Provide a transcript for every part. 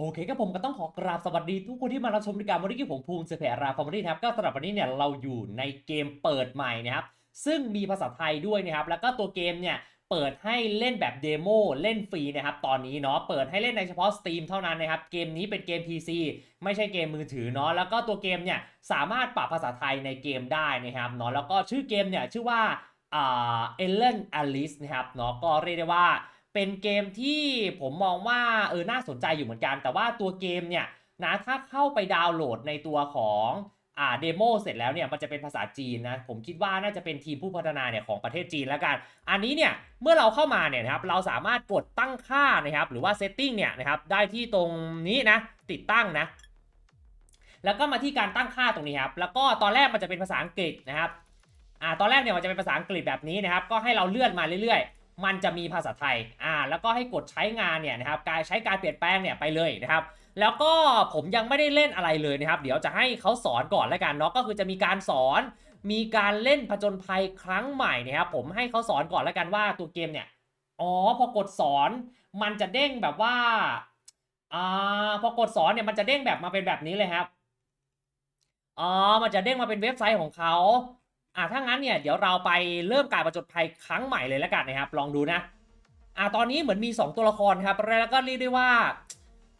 โอเคครับผมก็ต้องขอกราบสวัสดีทุกคนที่มารับชมรายการวันนี้ผมภูมิเสเพราคอมเมดี้ครับก็สำหรับวันนี้เนี่ยเราอยู่ในเกมเปิดใหม่นะครับซึ่งมีภาษาไทยด้วยนะครับแล้วก็ตัวเกมเนี่ยเปิดให้เล่นแบบเดโมเล่นฟรีนะครับตอนนี้เนาะเปิดให้เล่นในเฉพาะ Steam เท่านั้นนะครับเกมนี้เป็นเกม PC ไม่ใช่เกมมือถือเนาะแล้วก็ตัวเกมเนี่ยสามารถปรับภาษาไทยในเกมได้นะครับเนาะแล้วก็ชื่อเกมเนี่ยชื่อว่าอ่าเอเลนอลิสนะครับเนาะก็เรียกได้ว่า เป็นเกมที่ผมมองว่าเออน่าสนใจอยู่เหมือนกัน แต่ว่าตัวเกมเนี่ยนะถ้าเข้าไปดาวน์โหลดในตัวของอ่าเดโมเสร็จแล้วเนี่ยมันจะเป็นภาษาจีนนะผมคิดว่าน่าจะเป็นทีมผู้พัฒนาเนี่ยของประเทศจีนแล้วกัน อันนี้เนี่ยเมื่อเราเข้ามาเนี่ยนะครับเราสามารถกดตั้งค่านะครับหรือว่าเซตติ้งเนี่ยนะครับได้ที่ตรงนี้นะติดตั้งนะแล้วก็มาที่การตั้งค่าตรงนี้ครับแล้วก็ตอนแรกมันจะเป็นภาษาอังกฤษนะครับอ่าตอนแรกเนี่ยมันจะเป็นภาษาอังกฤษแบบนี้นะครับก็ให้เราเลื่อนมาเรื่อยๆ มันจะมีภาษาไทยอ่าแล้วก็ให้กดใช้งานเนี่ยนะครับการใช้การเปลี่ยนแปลงเนี่ยไปเลยนะครับแล้วก็ผมยังไม่ได้เล่นอะไรเลยนะครับ เดี๋ยวจะให้เขาสอนก่อนแล้วกันเนาะก็คือจะมีการสอนมีการเล่นผจญภัยครั้งใหม่นะครับผมให้เขาสอนก่อนแล้วกันว่าตัวเกมเนี่ยอ๋อพอกดสอนมันจะเด้งแบบว่าอ่าพอกดสอนเนี่ยมันจะเด้งแบบมาเป็นแบบนี้เลยครับอ๋อมันจะเด้งมาเป็นเว็บไซต์ของเขา อ่าถ้างั้นเนี่ยเดี๋ยวเราไปเริ่มการประจดภัยครั้งใหม่เลยแล้วกันนะครับ ลองดูนะอ่าตอนนี้เหมือนมี 2 ตัวละครครับแล้วก็เรียกได้ว่า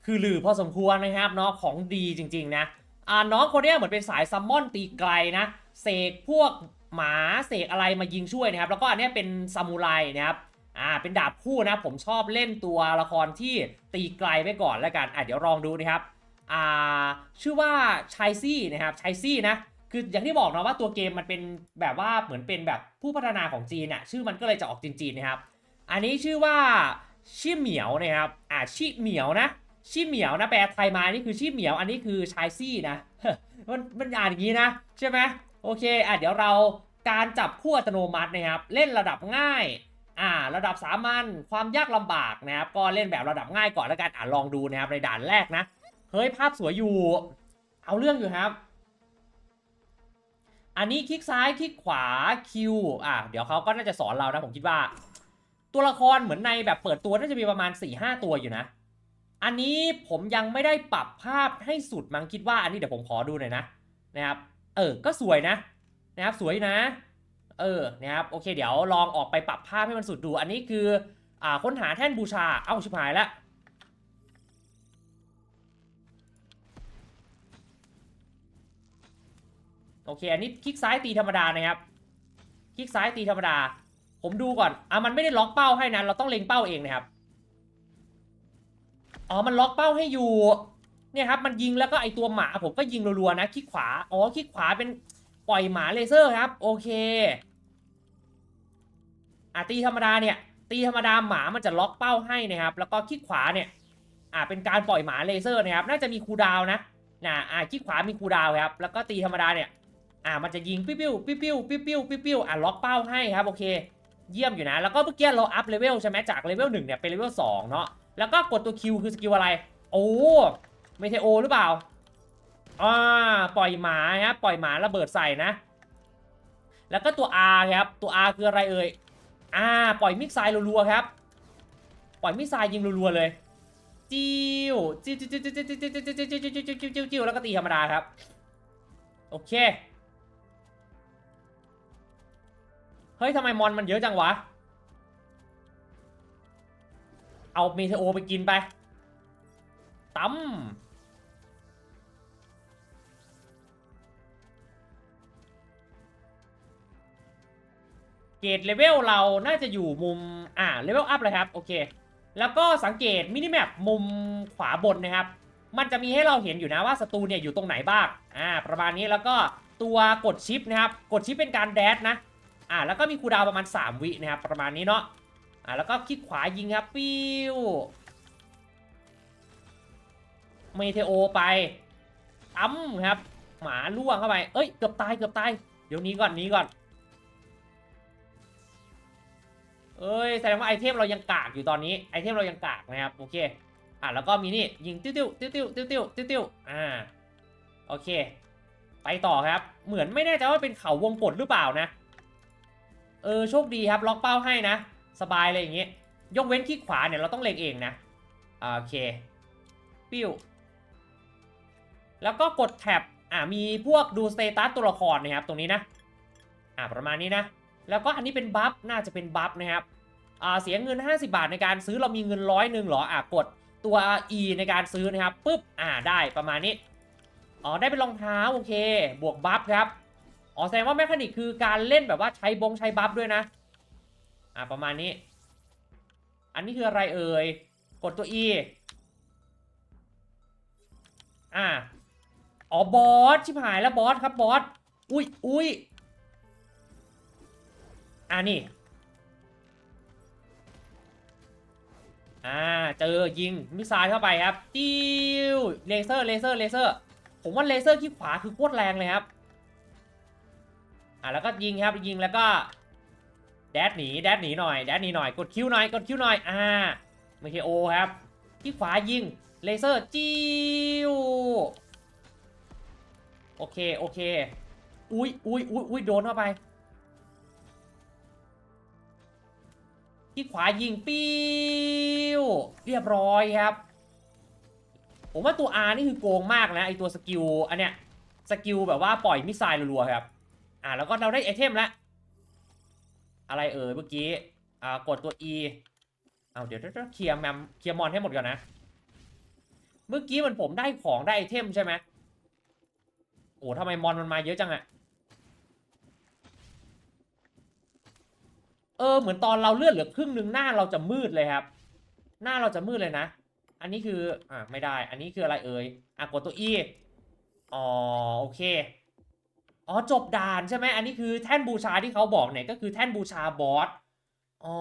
คือลือพอสมควรนะครับเนาะของดีจริง ๆ นะอ่าน้องคนนี้เหมือนเป็นสายซัมมอนตีไกลนะเสกพวกหมาเสกอะไรมายิงช่วยนะครับ แล้วก็อันนี้เป็นซามูไรนะครับอ่าเป็นดาบคู่นะผมชอบเล่นตัวละครที่ตีไกลไปก่อนแล้วกันอะเดี๋ยวลองดูนะครับอ่าชื่อว่าชายซี่นะครับชายซี่นะ คืออย่างที่บอกนะว่าตัวเกมมันเป็นแบบว่าเหมือนเป็นแบบผู้พัฒนาของจีนอะชื่อมันก็เลยจะออกจีนๆนะครับ อันนี้ชื่อว่าชิเหมียวนะครับอ่าชิเหมียวนะชิเหมียวนะแปลไทยมานี่คือชิเหมียวอันนี้คือชายซี่นะมันมันอ่านอย่างนี้นะใช่ไหมโอเคอะเดี๋ยวเราการจับคู่อัตโนมัตินะครับ เล่นระดับง่ายอ่าระดับสามัญความยากลำบากนะครับ ก็เล่นแบบระดับง่ายก่อนแล้วกันอะลองดูนะครับในด่านแรกนะเฮ้ยภาพสวยอยู่ เอาเรื่องอยู่ครับ อันนี้คลิกซ้ายคลิกขวาคิวอะเดี๋ยวเขาก็น่าจะสอนเรานะผมคิดว่า ตัวละครเหมือนในแบบเปิดตัวน่าจะมีประมาณ4ี่ห้าตัวอยู่นะ อันนี้ผมยังไม่ได้ปรับภาพให้สุดมั้งคิดว่า อันนี้เดี๋ยวผมขอดูหน่อยนะนะครับ เออ ก็สวยนะนะครับสวยนะ เออนะครับโอเค เดี๋ยวลองออกไปปรับภาพให้มันสุดดู อันนี้คืออ่าค้นหาแท่นบูชาเอ้าชิบหายแล้ว โอเค อันนี้คลิกซ้ายตีธรรมดานะครับ คลิกซ้ายตีธรรมดา ผมดูก่อน อะมันไม่ได้ล็อกเป้าให้นะ เราต้องเล็งเป้าเองนะครับ อ๋อ มันล็อกเป้าให้อยู่ เนี่ยครับ มันยิงแล้วก็ไอตัวหมาผมก็ยิงรัวๆนะ คลิกขวา อ๋อ คลิกขวาเป็นปล่อยหมาเลเซอร์ครับ โอเค อะตีธรรมดาเนี่ย ตีธรรมดาหมามันจะล็อกเป้าให้นะครับ แล้วก็คลิกขวาเนี่ย อะเป็นการปล่อยหมาเลเซอร์นะครับ น่าจะมีคูดาวน์นะนะอะคลิกขวามีคูดาวครับ แล้วก็ตีธรรมดาเนี่ย อ่ามันจะยิงปิ้วปิ้วปิ้วปิ้วปิ้วปิ้วปิ้วปิ้วอ่าล็อกเป้าให้ครับโอเค เยี่ยมอยู่นะ แล้วก็เมื่อกี้เราอัพเลเวลใช่ไหมจากเลเวลหนึ่งเนี่ยเป็นเลเวลสองเนาะแล้วก็กดตัวคิวคือสกิลอะไร โอ้เมเทโอหรือเปล่าอ่าปล่อยหมาครับปล่อยหมาระเบิดใส่นะ แล้วก็ตัว R ครับตัว R คืออะไรเอ่ยอ่าปล่อยมิกไซล์รัวๆครับ ปล่อยมิกไซล์ยิงรัวๆเลยจิ้วจิ้วจิ้วจิ้วจิ้วจิ้วจิ้วจิ้วจิ้วจิ้วจิ้วจิ้วจิ้วแล้วก็ตีธรรมดาครับ โอเค เฮ้ยทำไมมอนมันเยอะจังวะ เอาเมเทโอไปกินไปตั้มเกรดเลเวลเราน่าจะอยู่มุม อ่า เลเวลอัพเลยครับ โอเค แล้วก็สังเกตมินิแมปมุมขวาบนนะครับ มันจะมีให้เราเห็นอยู่นะว่าศัตรูเนี่ยอยู่ตรงไหนบ้าง อ่า ประมาณนี้แล้วก็ตัวกดชิปนะครับ กดชิปเป็นการแดชนะ อ่าแล้วก็มีคูดาวประมาณ 3 วินะครับประมาณนี้เนาะอ่าแล้วก็คลิกขวายิงครับปิ้วเมเทโอไปตั้มครับ หมาล่วงเข้าไป เอ้ยเกือบตายเกือบตายเดี๋ยวนี้ก่อนนี้ก่อน เอ้ยแสดงว่าไอเทมเรายังกากอยู่ตอนนี้ไอเทมเรายังกากนะครับโอเคอ่าแล้วก็มีนี่ยิงติ้วติ้วติ้วติ้วติ้วติ้วติ้วติ้วอ่าโอเค ไปต่อครับ เหมือนไม่แน่ใจว่าเป็นเขาวงกดหรือเปล่านะ เออโชคดีครับล็อกเป้าให้นะ สบายเลยอย่างเงี้ยยกเว้นที่ขวาเนี่ยเราต้องเล็งเองนะโอเคปิ้วแล้วก็กดแท็บอ่ามีพวกดูสเตตัสตัวละครนะครับตรงนี้นะอ่าประมาณนี้นะ แล้วก็อันนี้เป็นบัฟน่าจะเป็นบัฟนะครับอ่าเสียเงิน 50 บาทในการซื้อเรามีเงินร้อยหนึ่งหรออ่ากดตัว E ในการซื้อนะครับปุ๊บอ่าได้ประมาณนี้อ๋อได้เป็นรองเท้าโอเค บวกบัฟครับ อ๋อแสดงว่าแมคานิกคือการเล่นแบบว่าใช้บงใช้บัฟด้วยนะ อ่าประมาณนี้ อันนี้คืออะไรเอ่ย กดตัว E อ่าอ๋อบอสชิบหายแล้วบอสครับบอส อุ้ยอุ้ยอ่านี่ อ่าเจอยิงมิสไซล์เข้าไปครับจิ้วเลเซอร์เลเซอร์เลเซอร์ ผมว่าเลเซอร์ที่ขวาคือโคตรแรงเลยครับ อ่าแล้วก็ยิงครับยิงแล้วก็แดดหนีแดดหนีหน่อยแดดหนีหน่อยกดคิวหน่อยกดคิวหน่อยอ่าไม่ใช่โอครับ ที่ขวายิงเลเซอร์จิ้วโอเคโอเคอุ้ยอุ้ยอุ้ยอุ้ยโดนเข้าไป ที่ขวายิงปิ้วเรียบร้อยครับ ผมว่าตัว R นี่คือโกงมากนะไอตัวสกิลอันเนี้ยสกิลแบบว่าปล่อยมิสไซล์รัวๆครับ อ่าแล้วก็เราได้ไอเทมล้วอะไรเอ่ยเมื่อกี้ อ่ากดตัว E เอาเดี๋ยวจะเคลียร์แมมเคลียร์มอนให้หมดก่อนนะ เมื่อกี้มันผมได้ของได้ไอเทมใช่ไหมโอ้ทำไมมอนมันมาเยอะจังอะเออเหมือนตอนเราเลือดเหลือครึ่งหนึ่งหน้าเราจะมืดเลยครับ หน้าเราจะมืดเลยนะ อันนี้คืออ่าไม่ได้ อันนี้คืออะไรเอ่ยอะกดตัว E อ๋อโอเค อ๋อจบด่านใช่ไหมอันนี้คือแท่นบูชาที่เขาบอกเนี่ยก็คือแท่นบูชาบอสอ๋อ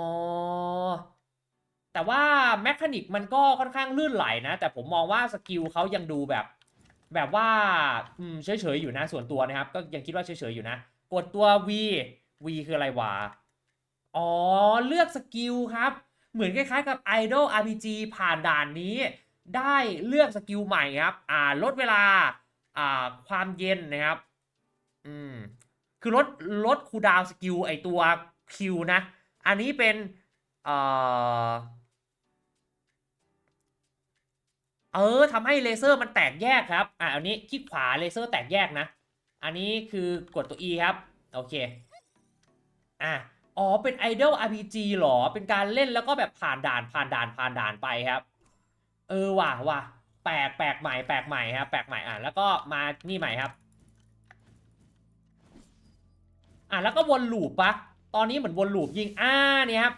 แต่ว่าแมคานิกมันก็ค่อนข้างลื่นไหลนะ แต่ผมมองว่าสกิลเขายังดูแบบ แบบว่าเฉยๆอยู่นะส่วนตัวนะครับ ก็ยังคิดว่าเฉยๆอยู่นะ กดตัว V V คืออะไรวะอ๋อเลือกสกิลครับ เหมือนคล้ายๆกับ Idol RPG ผ่านด่านนี้ ได้เลือกสกิลใหม่ครับ อ่าลดเวลาอ่าความเย็นนะครับ อืม คือลดลดคูดาวสกิลไอตัวคิวนะ อันนี้เป็น เอ่อ เออทำให้เลเซอร์มันแตกแยกครับ อะ อันนี้คลิกขวาเลเซอร์แตกแยกนะ อันนี้คือกดตัว E ครับ โอเค อะ อ๋อ เป็น Idol RPG หรอ เป็นการเล่นแล้วก็แบบผ่านด่านผ่านด่านผ่านด่านไปครับ เออว่ะว่ะแปลกแปลกใหม่แปลกใหม่ครับ แปลกใหม่อะแล้วก็มานี่ใหม่ครับ อะแล้วก็วนลูปปะตอนนี้เหมือนวนลูปยิงอ่าเนี่ยครับ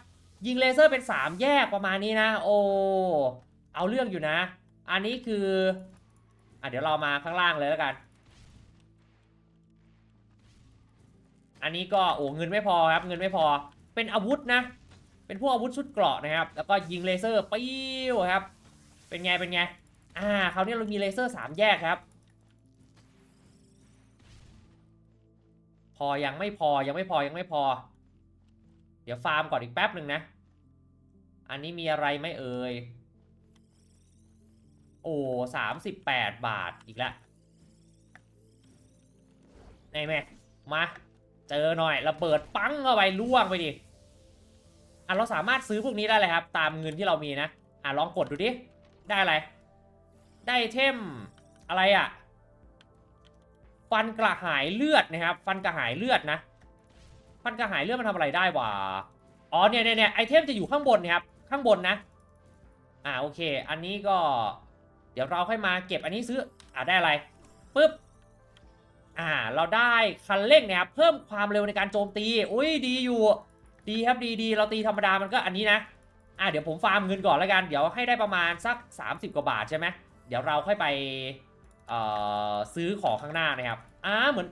ยิงเลเซอร์เป็น 3 แยกประมาณนี้นะ โอ้เอาเรื่องอยู่นะ อันนี้คืออะเดี๋ยวเรามาข้างล่างเลยแล้วกัน อันนี้ก็โอ้เงินไม่พอครับเงินไม่พอเป็นอาวุธนะ เป็นพวกอาวุธชุดเกราะนะครับ แล้วก็ยิงเลเซอร์ปิ้วครับ เป็นไงเป็นไงอ่าคราวนี้เรามีเลเซอร์สามแยกครับ อยังไม่พอยังไม่พอยังไม่พอ เดี๋ยวฟาร์มก่อนอีกแป๊บหนึ่งนะ อันนี้มีอะไรไหมเอ่ย โอ้สามสิบแปดบาทอีกแล้วไอ้แม่มา เจอหน่อยระเบิดปังเข้าไปล่วงไปดิอะเราสามารถซื้อพวกนี้ได้เลยครับ ตามเงินที่เรามีนะ อะลองกดดูดิ ได้อะไร ได้เทมอะไรอะ ฟันกระหายเลือดนะครับ ฟันกระหายเลือดนะ ฟันกระหายเลือดมันทำอะไรได้วะ อ๋อเนี่ยเนี่ยเนี่ยไอเทมจะอยู่ข้างบนนะครับ ข้างบนนะ อ่าโอเค อันนี้ก็ เดี๋ยวเราค่อยมาเก็บอันนี้ซื้อ อ่าได้อะไรปุ๊บ อ่า เราได้คันเร่งนะครับ เพิ่มความเร็วในการโจมตี อุ้ยดีอยู่ ดีครับดีดีเราตีธรรมดามันก็อันนี้นะ อ่าเดี๋ยวผมฟาร์มเงินก่อนแล้วกัน เดี๋ยวให้ได้ประมาณสัก 30 กว่าบาทใช่ไหมเดี๋ยวเราค่อยไป ซื้อของข้างหน้านะครับอ่าเหมือน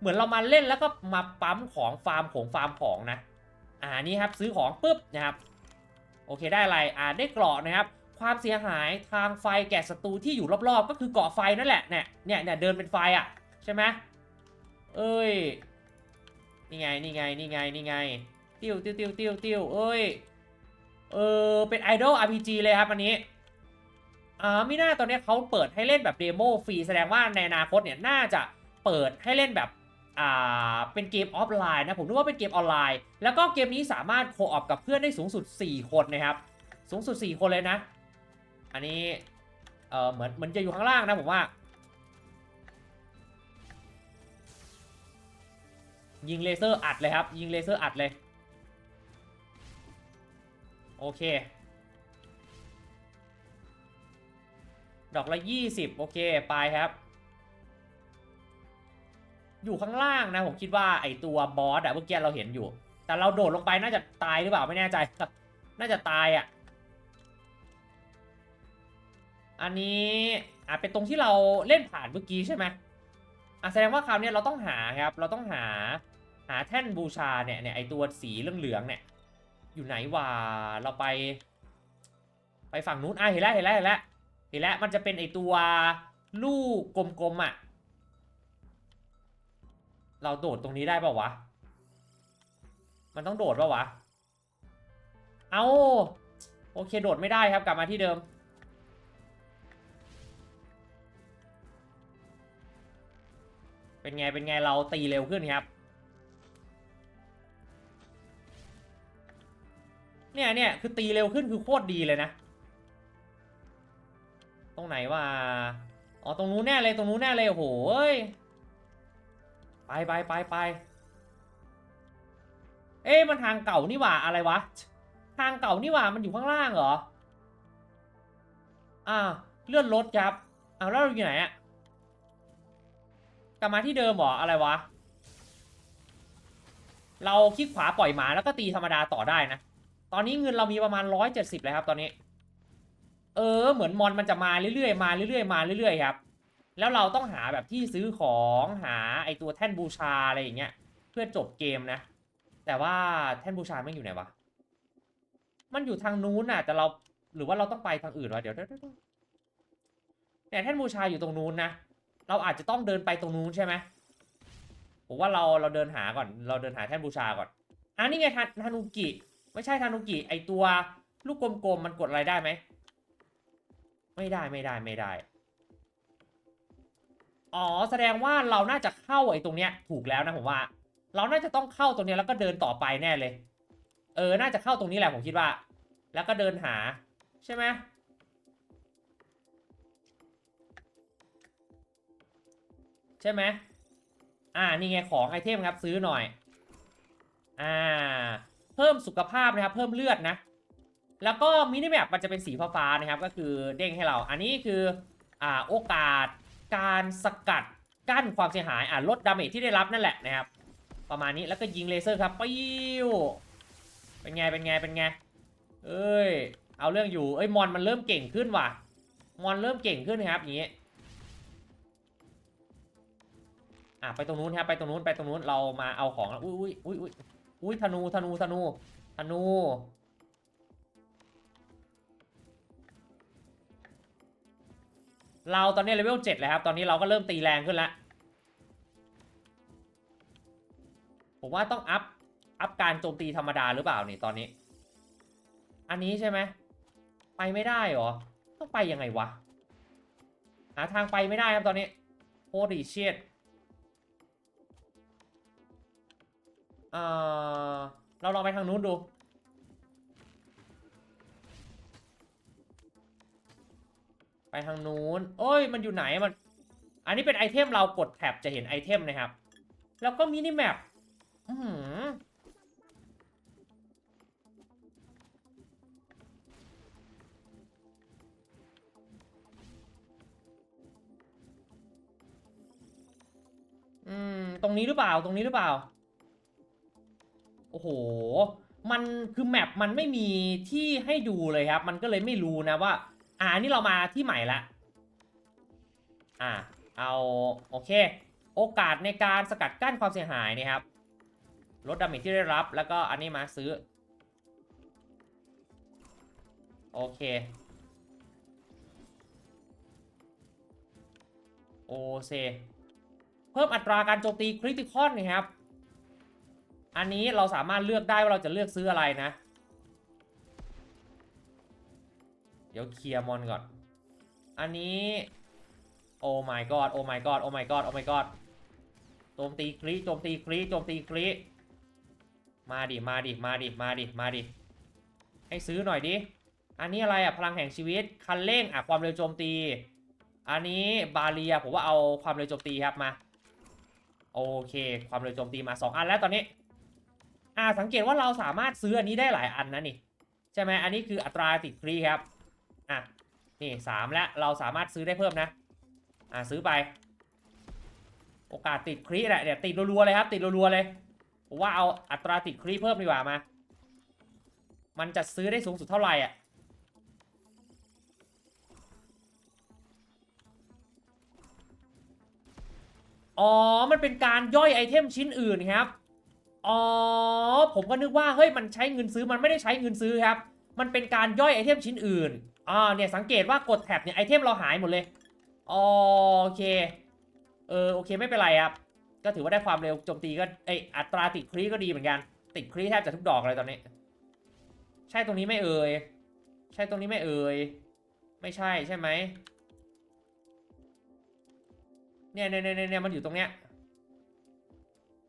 เหมือนเรามาเล่นแล้วก็มาปั๊มของฟาร์มของฟาร์มของนะอ่านี่ครับซื้อของปุ๊บนะครับโอเคได้อะไรอ่าได้เกราะนะครับ ความเสียหายทางไฟแก่ศัตรูที่อยู่รอบๆ ก็คือเกาะไฟนั่นแหละเนี่ยเนี่ยเนี่ยเดินเป็นไฟอะใช่ไหมเอ้ยนี่ไงนี่ไงนี่ไงนี่ไงติ้วติ้วติ้วติ้วติ้วเอ้ยเออเป็นไอดอล RPG เลยครับอันนี้ อ่ามิน่าตอนนี้เขาเปิดให้เล่นแบบเดโมฟรีแสดงว่าในอนาคตเนี่ยน่าจะเปิดให้เล่นแบบอ่าเป็นเกมออฟไลน์นะผมนึกว่าเป็นเกมออนไลน์ แล้วก็เกมนี้สามารถโคออปกับเพื่อนได้สูงสุด 4 คนนะครับ สูงสุด 4 คนเลยนะ อันนี้เออเหมือนเหมือนจะอยู่ข้างล่างนะผมว่า ยิงเลเซอร์อัดเลยครับ ยิงเลเซอร์อัดเลย โอเค ดอกละยี่สิบโอเค ไปครับ อยู่ข้างล่างนะ ผมคิดว่าไอตัวบอสอะเมื่อกี้เราเห็นอยู่ แต่เราโดดลงไปน่าจะตายหรือเปล่าไม่แน่ใจ น่าจะตายอะอันนี้อะเป็นตรงที่เราเล่นผ่านเมื่อกี้ใช่ไหมอะแสดงว่าคราวนี้เราต้องหาครับ เราต้องหาหาแท่นบูชาเนี่ยเนี่ยไอตัวสีเหลืองๆเนี่ย อยู่ไหนวะเราไป ไปฝั่งนู้นอะเห็นแล้วเห็นแล้วเห็นแล้ว เห็นแล้วมันจะเป็นไอตัวลูกกลมๆอะ เราโดดตรงนี้ได้ป่าวะ มันต้องโดดป่าวะ เอาโอเคโดดไม่ได้ครับกลับมาที่เดิม เป็นไงเป็นไงเราตีเร็วขึ้นครับเนี่ยเนี่ยคือตีเร็วขึ้นคือโคตรดีเลยนะ รงไหนวะอ๋อตรงนู้นแน่เลยตรงนู้นแน่เลยโอ้โหเอ้ยไปไปไปไปเอ๊ะมันทางเก่านี่หว่าอะไรวะ ทางเก่านี่หว่ามันอยู่ข้างล่างเหรออ่าเลื่อนรถครับเอาแล้วเราอยู่ไหนอะกลับมาที่เดิมเหรออะไรวะ เราคลิกขวาปล่อยหมาแล้วก็ตีธรรมดาต่อได้นะ ตอนนี้เงินเรามีประมาณ 170เลยครับตอนนี้ เออ เหมือนมอนมันจะมาเรื่อยๆมาเรื่อยๆมาเรื่อยๆครับ แล้วเราต้องหาแบบที่ซื้อของหาไอตัวแท่นบูชาอะไรอย่างเงี้ย เพื่อจบเกมนะ แต่ว่าแท่นบูชาไม่อยู่ไหนวะ มันอยู่ทางนู้นน่ะ แต่เราหรือว่าเราต้องไปทางอื่นวะเดี๋ยวเดี๋ยวเนี่ยแท่นบูชาอยู่ตรงนู้นนะ เราอาจจะต้องเดินไปตรงนู้นใช่ไหมผมว่าเราเราเดินหาก่อน เราเดินหาแท่นบูชาก่อนอะนี่ไงทาทานุกิ ไม่ใช่ทานุกิ ไอตัวลูกกลมๆมันกดอะไรได้ไหม ไม่ได้ไม่ได้ไม่ได้ อ๋อแสดงว่าเราน่าจะเข้าไอ้ตรงเนี้ย ถูกแล้วนะผมว่า เราน่าจะต้องเข้าตรงเนี้ยแล้วก็เดินต่อไปแน่เลย เออ น่าจะเข้าตรงนี้แหละผมคิดว่า แล้วก็เดินหา ใช่ไหมใช่ไหมอ่า นี่ไงของไอเทมครับซื้อหน่อย อ่า เพิ่มสุขภาพนะครับ เพิ่มเลือดนะ แล้วก็มินิแมปมันจะเป็นสีฟ้าๆนะครับ ก็คือเด้งให้เรา อันนี้คืออ่าโอกาสการสกัดกั้นความเสียหายอ่าลดดาเมจที่ได้รับนั่นแหละนะครับ ประมาณนี้แล้วก็ยิงเลเซอร์ครับปิ้วเป็นไงเป็นไงเป็นไงเอ้ยเอาเรื่องอยู่เอ้ยมอนมันเริ่มเก่งขึ้นว่ะมอนเริ่มเก่งขึ้นนะครับอย่างนี้อะไปตรงนู้นครับไปตรงนู้นไปตรงนู้นเรามาเอาของอุ้ยอุ้ยอุ้ยอุ้ยธนูธนูธนูธนู เราตอนนี้เลเวล7แล้วครับ ตอนนี้เราก็เริ่มตีแรงขึ้นแล้ว ผมว่าต้องอัพ อัพการโจมตีธรรมดาหรือเปล่านี่ตอนนี้ อันนี้ใช่ไหม ไปไม่ได้หรอ ต้องไปยังไงวะ หาทางไปไม่ได้ครับตอนนี้โ o ดีเชียดเอ่อเราลองไปทางนู้นดู ไปทางนู้นโอ้ยมันอยู่ไหนมัน อันนี้เป็นไอเทมเรากดแท็บจะเห็นไอเทมนะครับ แล้วก็มินิแมปอือหืออืม ตรงนี้หรือเปล่า ตรงนี้หรือเปล่า โอ้โห มันคือแมปมันไม่มีที่ให้ดูเลยครับ มันก็เลยไม่รู้นะว่า อ่านี่เรามาที่ใหม่ละอ่าเอาโอเค โอกาสในการสกัดกั้นความเสียหายนะครับลดดาเมจที่ได้รับ แล้วก็อันนี้มาซื้อ โอเค โอเซเพิ่มอัตราการโจมตีคริติคอนนะครับ อันนี้เราสามารถเลือกได้ว่าเราจะเลือกซื้ออะไรนะ เดี๋ยวเคลียร์มอนก่อน อันนี้ โอ้ my god โอ้ my god โอ้ my god โอ้ my god โจมตีคริโจมตีคริโจมตีคริมาดิ มาดิ มาดิ มาดิ มาดิ ให้ซื้อหน่อยดิ อันนี้อะไรอะ พลังแห่งชีวิต คันเร่ง อะ ความเร็วโจมตี อันนี้บาเรียผมว่าเอาความเร็วโจมตีครับมา โอเค ความเร็วโจมตีมา 2 อันแล้วตอนนี้ อ่า สังเกตว่าเราสามารถซื้ออันนี้ได้หลายอันนะนี่ ใช่ไหมอันนี้คืออัตราติดฟรีครับ อะนี่สามแล้วเราสามารถซื้อได้เพิ่มนะ อ่าซื้อไป โอกาสติดครีแหละเดี๋ยวติดรัวๆเลยครับ ติดรัวๆเลยผมว่าเอาอัตราติดครีเพิ่มดีกว่ามา มันจะซื้อได้สูงสุดเท่าไหร่อะอ๋อ มันเป็นการย่อยไอเทมชิ้นอื่นครับ อ๋อ ผมก็นึกว่า เฮ้ย มันใช้เงินซื้อ มันไม่ได้ใช้เงินซื้อครับ มันเป็นการย่อยไอเทมชิ้นอื่น อ่าเนี่ยสังเกตว่ากดแท็บเนี่ยไอเทมเราหายหมดเลยโอเคเออโอเคไม่เป็นไรครับ ก็ถือว่าได้ความเร็วโจมตีก็ไออัตราติดครีก็ดีเหมือนกัน ติดครีแทบจะทุกดอกเลยตอนนี้ ใช่ตรงนี้ไม่เอ่ยใช่ตรงนี้ไม่เอ่ยไม่ใช่ใช่ไหมเนี่ยเนี่ยเนี่ยเนี่ยมันอยู่ตรงเนี้ย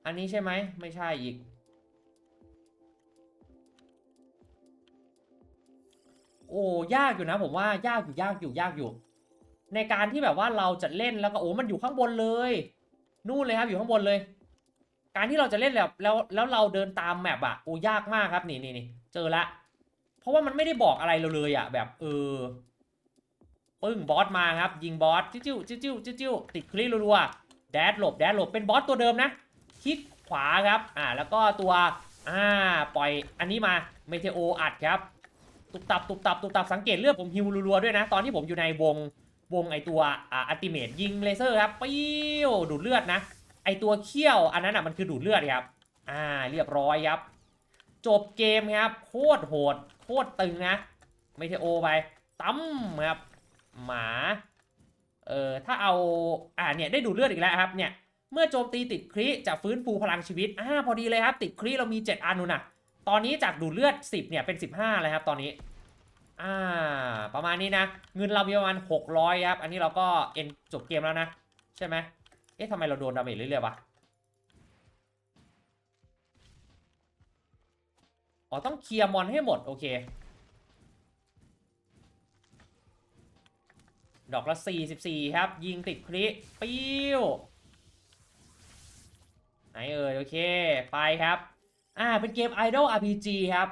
อันนี้ใช่ไหมไม่ใช่อีก โอ้ยากอยู่นะ ผมว่ายากอยู่ยากอยู่ยากอยู่ ในการที่แบบว่าเราจะเล่นแล้วก็โอ้มันอยู่ข้างบนเลย นู่นเลยครับอยู่ข้างบนเลย การที่เราจะเล่นแบบแล้วแล้วเราเดินตามแมปอะโอ้ยากมากครับนี่นี่นี่เจอละ เพราะว่ามันไม่ได้บอกอะไรเราเลยอะแบบเออปึ้งบอสมาครับ ยิงบอสจิ้วจิ้วจิ้วจิ้วจิ้วติดคลีรัวๆแดดหลบแดดหลบเป็นบอสตัวเดิมนะคลิกขวาครับ อ่า แล้วก็ตัว อ่า ปล่อย อันนี้มา เมเทโออัดครับ ตุบตับตุบตับตุบตับสังเกตเลือดผมฮิวรัวๆด้วยนะ ตอนที่ผมอยู่ในวงวงไอตัวอ่าอัลติเมทยิงเลเซอร์ครับปิ้วดูดเลือดนะ ไอตัวเขี้ยวอันนั้นอะมันคือดูดเลือดครับ อ่าเรียบร้อยครับ จบเกมครับ โคตรโหด โคตรตึงนะเมเทโอไปตั้มครับ หมาเออถ้าเอาอ่าเนี่ยได้ดูดเลือดอีกแล้วครับเนี่ยเมื่อโจมตีติดคริจะฟื้นฟูพลังชีวิตอ่าพอดีเลยครับ ติดคริเรามี 7 อันนู่นน่ะ ตอนนี้จากดูดเลือด 10เนี่ยเป็น 15เลยครับตอนนี้ อ่า ประมาณนี้นะ เงินเรามีประมาณ 600ครับ อันนี้เราก็เอ็นจบเกมแล้วนะ ใช่ไหมเอ๊ะทำไมเราโดนดาเมจเรื่อยๆวะ อ๋อ ต้องเคลียร์มอนให้หมด โอเค ดอกละ 44 ครับ ยิงติดคริปิ้วไหนเอ่ยโอเค ไปครับ อ่าเป็นเกม Idol RPG ครับ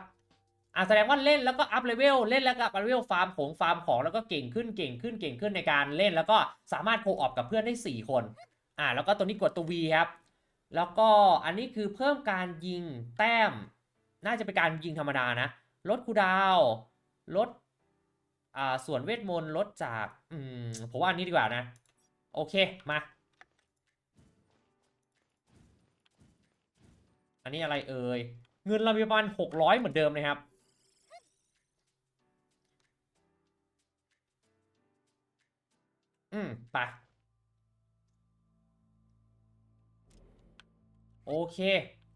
อ่าแสดงว่าเล่นแล้วก็อัพเลเวลเล่นแล้วก็อัพเลเวลฟาร์มของฟาร์มของแล้วก็เก่งขึ้นเก่งขึ้นเก่งขึ้นในการเล่นแล้วก็สามารถโคออปกับเพื่อนได้ 4 คนอ่าแล้วก็ตัวนี้กดตัว V ครับ แล้วก็อันนี้คือเพิ่มการยิงแต้ม น่าจะเป็นการยิงธรรมดานะ ลดคูดาวลดอ่าส่วนเวทมนต์ลดจากอืมผมว่าอันนี้ดีกว่านะ โอเคมา อันนี้อะไรเอ่ย เงินเราประมาณ600เหมือนเดิมนะครับ อืมไปโอเค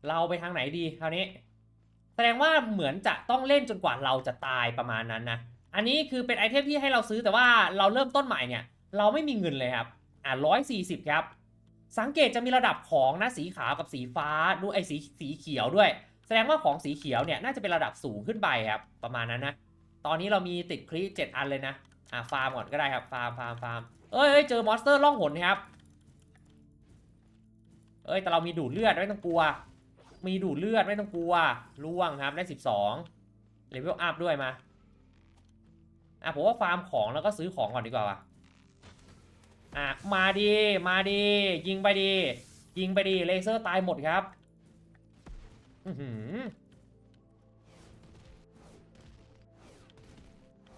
เราไปทางไหนดีคราวนี้ แสดงว่าเหมือนจะต้องเล่นจนกว่าเราจะตายประมาณนั้นนะ อันนี้คือเป็นไอเทมที่ให้เราซื้อแต่ว่าเราเริ่มต้นใหม่เนี่ย เราไม่มีเงินเลยครับ อ่าร้อยสี่สิบครับ สังเกตจะมีระดับของนะสีขาวกับสีฟ้าดูไอ้สีสีเขียวด้วย แสดงว่าของสีเขียวเนี่ยน่าจะเป็นระดับสูงขึ้นไปครับประมาณนั้นนะตอนนี้เรามีติดคลีเจ็ดอันเลยนะอ่าฟาร์มก่อนก็ได้ครับฟาร์มฟาร์มฟาร์มเอ้ยเอ้ยเจอมอนสเตอร์ล่องหนครับเอ้ยแต่เรามีดูดเลือดไม่ต้องกลัว มีดูดเลือดไม่ต้องกลัวล่วงครับได้สิบสองเลเวลอัพด้วยมาอะผมว่าฟาร์มของแล้วก็ซื้อของก่อนดีกว่าว่ะ อะมาดีมาดี ยิงไปดี ยิงไปดีเลเซอร์ตายหมดครับอือหือ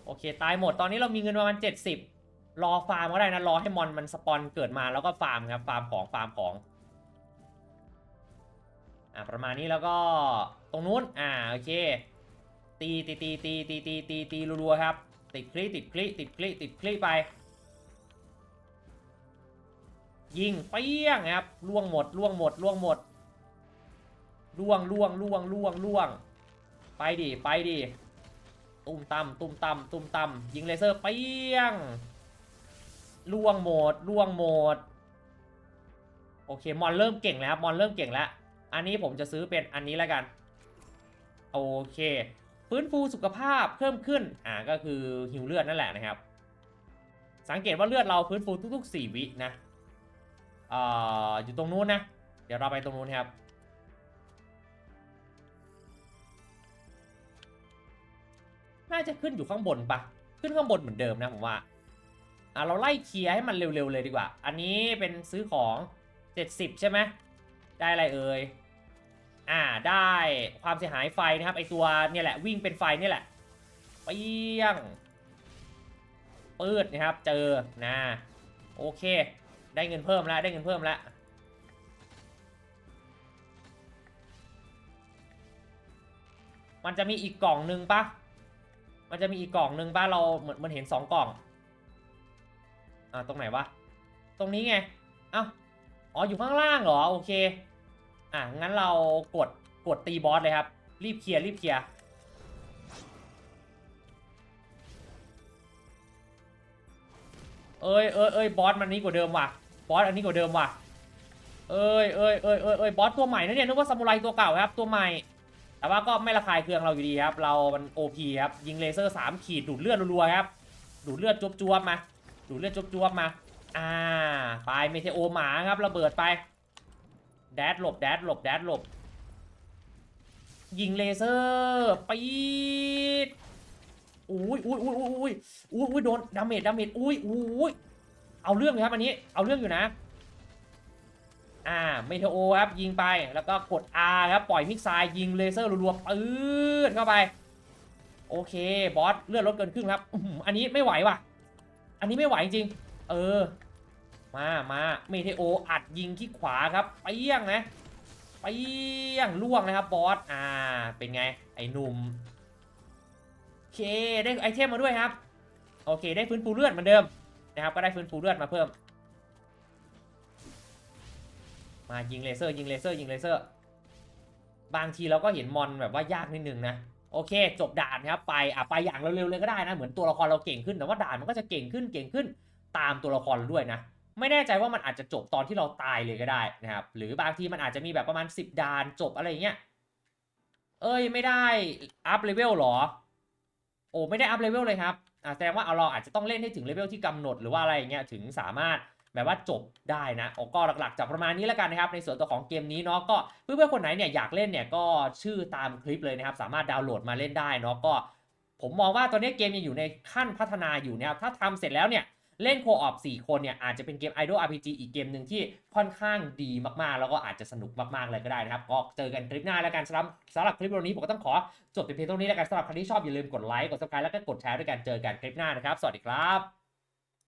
โอเค ตายหมดตอนนี้เรามีเงินประมาณ 70 รอฟาร์มก็ได้นะ รอให้มอนมันสปอนเกิดมาแล้วก็ฟาร์มครับ ฟาร์มของฟาร์มของอะประมาณนี้แล้วก็ตรงนู้นอ่าโอเค ตีตีตีตีตีตีตีตีรัวๆครับ ติดคลิติดคลิติดคลิติดคลิไป ยิงเปี้ยงครับล่วงหมดล่วงหมดล่วงหมดล่วงล่วงล่วงล่วงล่วง ไปดิไปดิตุ้มตำตุ้มตำตุ้มตำยิงเลเซอร์เปี้ยงล่วงหมดล่วงหมดโอเคมอนเริ่มเก่งแล้วครับมอนเริ่มเก่งแล้ว อันนี้ผมจะซื้อเป็นอันนี้แล้วกัน โอเคฟื้นฟูสุขภาพเพิ่มขึ้น อ่าก็คือฮิวเลือดนั่นแหละนะครับ สังเกตว่าเลือดเราฟื้นฟูทุกๆ 4 วินะ เอ่ออยู่ตรงนู้นนะ เดี๋ยวเราไปตรงนู้นครับ น่าจะขึ้นอยู่ข้างบนปะขึ้นข้างบนเหมือนเดิมนะผมว่าอะเราไล่เคลียร์ให้มันเร็วๆเลยดีกว่า อันนี้เป็นซื้อของ 70 ใช่ไหมได้อะไรเอ่ยอ่าได้ความเสียหายไฟนะครับไอตัวเนี่ยแหละวิ่งเป็นไฟเนี่ยแหละเปี้ยงปืดนะครับเจอนะโอเค ได้เงินเพิ่มแล้วได้เงินเพิ่มแล้วมันจะมีอีกกล่องหนึ่งปะมันจะมีอีกกล่องหนึ่งปะเราเหมือนมันเห็นสองกล่อง อ่าตรงไหนวะ ตรงนี้ไง เอ้า อ๋ออยู่ข้างล่างเหรอ โอเค อะงั้นเรากด กดตีบอสเลยครับ รีบเคลียร์รีบเคลียร์ เอ้ยเอ้ยเอ้ยบอสมันนี้กว่าเดิมว่ะ บอสอันนี้กว่าเดิมว่ะ เอ้ยเอ้ยเอ้ยเอ้ยเอ้ยบอสตัวใหม่นะเนี่ยนึกว่าซามูไรตัวเก่าครับตัวใหม่ แต่ว่าก็ไม่ระคายเคืองเราอยู่ดีครับ เรามัน OP ครับยิงเลเซอร์3ขีดดูดเลือดรัวๆครับ ดูดเลือดจวบๆมา ดูดเลือดจวบๆมา อ่าไปเมเทโอหมาครับระเบิดไป แดดหลบแดดหลบแดดหลบ ยิงเลเซอร์ปีดอุ้ยอุ้ยอุ้ยอุ้ยอุ้ยอุ้ยโดนดาเมจดาเมจอุ้ยอุ้ย เอาเรื่องเลยครับอันนี้ เอาเรื่องอยู่นะ อ่าเมเทโอครับยิงไปแล้วก็กด R ครับปล่อยมิกซล์ยิงเลเซอร์รัวๆปืดเข้าไป โอเคบอสเลือดลดเกินครึ่งครับอันนี้ไม่ไหวว่ะ อันนี้ไม่ไหวจริง เออ มามาเมเทโออัดยิงที่ขวาครับเปี้ยงนะเปี้ยงล่วงนะครับบอสอ่า เป็นไง ไอ้หนุ่มโอเคได้ไอเทมมาด้วยครับ โอเค ได้ฟื้นฟูเลือดเหมือนเดิม นะครับ ก็ได้ฟื้นฟูเลือดมาเพิ่ม มายิงเลเซอร์ยิงเลเซอร์ยิงเลเซอร์ บางทีเราก็เห็นมอนแบบว่ายากนิดนึงนะ โอเค จบด่านนะครับไปอะไปอย่างเร็วๆเลยก็ได้นะ เหมือนตัวละครเราเก่งขึ้น แต่ว่าด่านมันก็จะเก่งขึ้นเก่งขึ้นตามตัวละครด้วยนะ ไม่แน่ใจว่ามันอาจจะจบตอนที่เราตายเลยก็ได้นะครับ หรือบางทีมันอาจจะมีแบบประมาณ 10 ด่านจบอะไรอย่างเงี้ย เอ้ยไม่ได้อัพเลเวลหรอ โอ้ไม่ได้อัพเลเวลเลยครับ แสดงว่าเอาเราอาจจะต้องเล่นให้ถึงเลเวลที่กำหนดหรือว่าอะไรอย่างเงี้ยถึงสามารถแบบว่าจบได้นะโอ้ก็หลักๆจากประมาณนี้แล้วกันนะครับ ในส่วนตัวของเกมนี้เนาะก็เพื่อนๆคนไหนเนี่ยอยากเล่นเนี่ยก็ชื่อตามคลิปเลยนะครับ สามารถดาวน์โหลดมาเล่นได้เนาะก็ ผมมองว่าตอนนี้เกมยังอยู่ในขั้นพัฒนาอยู่นะครับถ้าทำเสร็จแล้วเนี่ย เล่นโคออฟ4คนเนี่ยอาจจะเป็นเกม Idol RPG อีกเกมหนึ่งที่ค่อนข้างดีมากๆ แล้วก็อาจจะสนุกมากๆเลยก็ได้นะครับ ก็เจอกันคลิปหน้าแล้วกันสำหรับสำหรับคลิปวันนี้ผมก็ต้องขอจบเป็นเพียงเท่านี้แล้วกันสำหรับใครที่ชอบอย่าลืมกดไลค์กดซับสไครต์แล้วก็กดแชร์ด้วยกันเจอกันคลิปหน้านะครับ สวัสดีครับ